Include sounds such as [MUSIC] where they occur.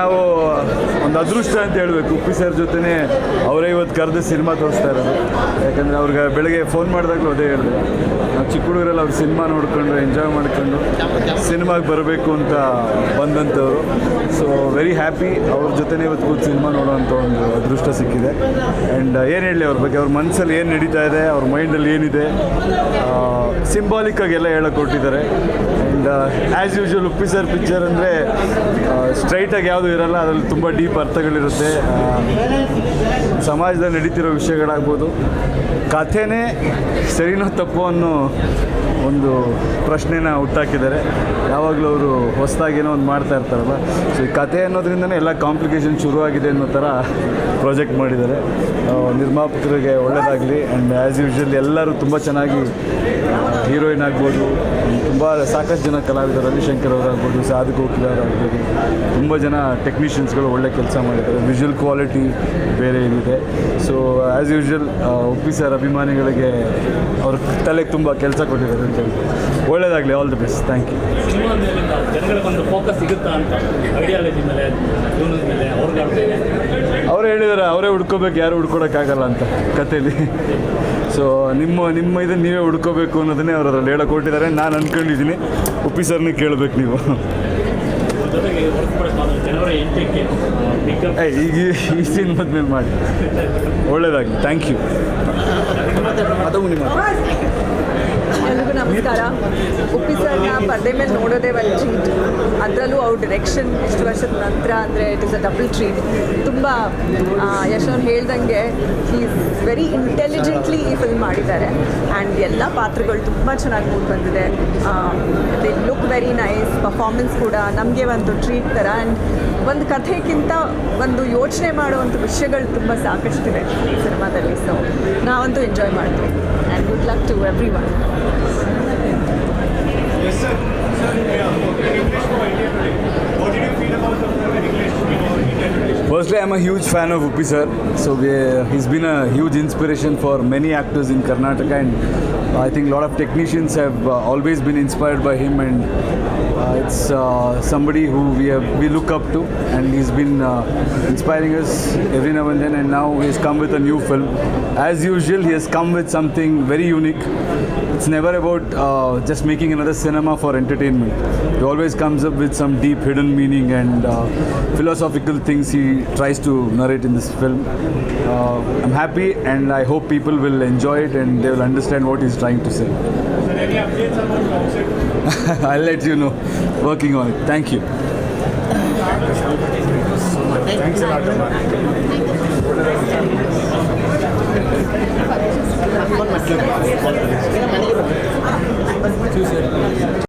ನಾವು ಒಂದು ಅದೃಷ್ಟ ಅಂತ ಹೇಳಬೇಕು. ಉಪ್ಪಿ ಸರ್ ಜೊತೆನೇ ಅವರೇ ಇವತ್ತು ಕರೆದು ಸಿನಿಮಾ ತೋರಿಸ್ತಾ ಇರೋದು. ಯಾಕಂದರೆ ಅವ್ರಿಗೆ ಬೆಳಗ್ಗೆ ಫೋನ್ ಮಾಡಿದಾಗಲೂ ಅದೇ ಹೇಳಿದೆ. ನಾವು ಚಿಕ್ಕ ಹುಡುಗರಲ್ಲಿ ಅವ್ರು ಸಿನಿಮಾ ನೋಡ್ಕೊಂಡು ಎಂಜಾಯ್ ಮಾಡ್ಕೊಂಡು ಸಿನಿಮಾಗೆ ಬರಬೇಕು ಅಂತ ಬಂದಂಥವ್ರು. ಸೊ ವೆರಿ ಹ್ಯಾಪಿ ಅವ್ರ ಜೊತೆನೇ ಇವತ್ತು ಕೂತು ಸಿನಿಮಾ ನೋಡೋವಂಥ ಒಂದು ಅದೃಷ್ಟ ಸಿಕ್ಕಿದೆ. ಆ್ಯಂಡ್ ಏನು ಹೇಳಲಿ ಅವ್ರ ಬಗ್ಗೆ? ಅವ್ರ ಮನಸ್ಸಲ್ಲಿ ಏನು ನಡೀತಾ ಇದೆ? ಅವ್ರ ಮೈಂಡಲ್ಲಿ ಏನಿದೆ? ಸಿಂಬಾಲಿಕ್ಕಾಗಿ ಎಲ್ಲ ಹೇಳಕ್ಕೆ ಕೊಟ್ಟಿದ್ದಾರೆ. And as usual Uppi sir picture ಅಂದರೆ ಸ್ಟ್ರೈಟಾಗಿ ಯಾವುದು ಇರಲ್ಲ, ಅದರಲ್ಲಿ ತುಂಬ ಡೀಪ್ ಅರ್ಥಗಳಿರುತ್ತೆ. ಸಮಾಜದಲ್ಲಿ ನಡೀತಿರೋ ವಿಷಯಗಳಾಗ್ಬೋದು. ಕಥೆನೇ ಸರಿನೋ ತಪ್ಪೋ ಅನ್ನೋ ಒಂದು ಪ್ರಶ್ನೆನ ಹುಟ್ಟಾಕಿದ್ದಾರೆ. ಯಾವಾಗಲೂ ಅವರು ಹೊಸದಾಗೇನೋ ಒಂದು ಮಾಡ್ತಾ ಇರ್ತಾರಲ್ಲ. ಸೊ ಈ ಕತೆ ಅನ್ನೋದ್ರಿಂದನೇ ಎಲ್ಲ ಕಾಂಪ್ಲಿಕೇಶನ್ ಶುರುವಾಗಿದೆ ಅನ್ನೋ ಥರ ಪ್ರಾಜೆಕ್ಟ್ ಮಾಡಿದ್ದಾರೆ. ನಿರ್ಮಾಪಕರಿಗೆ ಒಳ್ಳೆಯದಾಗಲಿ ಆ್ಯಂಡ್ ಆ್ಯಸ್ ಯೂಶ್ವಲ್ ಎಲ್ಲರೂ ತುಂಬ ಚೆನ್ನಾಗಿ ಹೀರೋಯಿನ್ ಆಗ್ಬೋದು, ತುಂಬ ಸಾಕಷ್ಟು ಜನ ಕಲಾವಿದರು, ರವಿಶಂಕರ್ ಅವರಾಗ್ಬೋದು, ಸಾಧು ಕೋಕಿಲ ಅವರಾಗ್ಬೋದು, ತುಂಬ ಜನ ಟೆಕ್ನಿಷಿಯನ್ಸ್ಗಳು ಒಳ್ಳೆ ಕೆಲಸ ಮಾಡಿದ್ದಾರೆ. ವಿಜುವಲ್ ಕ್ವಾಲಿಟಿ ಬೇರೆ ಏನಿದೆ so as usual Uppi sir ಅಭಿಮಾನಿಗಳಿಗೆ ಅವ್ರ ತಲೆಗೆ ತುಂಬ ಕೆಲಸ ಕೊಟ್ಟಿದ್ದಾರೆ. ಅಂತ ಒಳ್ಳೆಯದಾಗಲಿ all the best thank you cinema ಮೇಲಿಂದ ಜನಗಳಿಗೊಂದು ಫೋಕಸ್ ಸಿಗುತ್ತಾ ಅಂತ ಐಡಿಯಾಲಜಿ ಮೇಲೆ ಜೀವನದ ಮೇಲೆ ಅವ್ರಿಗೆ ಅವ್ರು ಅವರೇ ಹೇಳಿದ್ದಾರೆ ಅವರೇ ಹುಡ್ಕೋಬೇಕು ಯಾರು ಹುಡ್ಕೊಡೋಕ್ಕಾಗಲ್ಲ ಅಂತ ಕಥೆಯಲ್ಲಿ ಸೊ ನಿಮ್ಮ ನಿಮ್ಮ ಇದನ್ನು ನೀವೇ ಹುಡ್ಕೋಬೇಕು ಅನ್ನೋದನ್ನೇ ಅವರು ಅದರಲ್ಲಿ ಹೇಳೋ ಕೊಟ್ಟಿದ್ದಾರೆ ನಾನು ಅಂದ್ಕೊಂಡಿದ್ದೀನಿ ಉಪ್ಪಿ ಸರ್ನೇ ಕೇಳಬೇಕು ನೀವು. ಈಗ ಈ- ಸೀನ್ ಸಿನಿಮಾದ ಮೇಲೆ ಮಾಡಿ. ಒಳ್ಳೇದಾಗಲಿ ಥ್ಯಾಂಕ್ ಯು ಅದು ನಿಮ್ಮ ನಮಸ್ಕಾರ ಉಪ್ಪಿ ಸರ್ನ ಪರದೆ ಮೇಲೆ ನೋಡೋದೇ ಒಂದು ಟ್ರೀಟ್ ಅದರಲ್ಲೂ ಅವ್ರ ಡಿರೆಕ್ಷನ್ ಇಷ್ಟು ವರ್ಷದ ನಂತರ ಅಂದರೆ it is a double treat ತುಂಬ ಯಶೋನ್ ಹೇಳ್ದಂಗೆ ಈ ವೆರಿ ಇಂಟೆಲಿಜೆಂಟ್ಲಿ ಈ ಫಿಲ್ಮ್ ಮಾಡಿದ್ದಾರೆ. ಆ್ಯಂಡ್ ಎಲ್ಲ ಪಾತ್ರಗಳು ತುಂಬ ಚೆನ್ನಾಗಿ ಮೂಡ್ ಬಂದಿದೆ. They look very nice performance ಕೂಡ ನಮಗೆ ಒಂದು ಟ್ರೀಟ್ ಥರ ಆ್ಯಂಡ್ ಒಂದು ಕಥೆಗಿಂತ ಒಂದು ಯೋಚನೆ ಮಾಡುವಂಥ ವಿಷಯಗಳು ತುಂಬ ಸಾಕಷ್ಟಿದೆ ಈ ಸಿನಿಮಾದಲ್ಲಿ. ಸೊ ನಾವಂತೂ ಎಂಜಾಯ್ ಮಾಡ್ತೀವಿ. And good luck to everyone Yes sir. Firstly, I'm a huge fan of Uppi sir. So we, he's been a huge inspiration for many actors in Karnataka, and I think a lot of technicians have uh, always been inspired by him. And uh, it's uh, somebody who we have we look up to, and he's been uh, inspiring us every now and then. And now he's come with a new film. As usual, he has come with something very unique. It's never about uh, just making another cinema for entertainment. He always comes up with some deep hidden meaning and uh, philosophical things he tries to narrate in this film. Uh, I'm happy and I hope people will enjoy it and they will understand what he's trying to say. [LAUGHS] I'll let you know. Working on it. Thank you. Thanks a lot.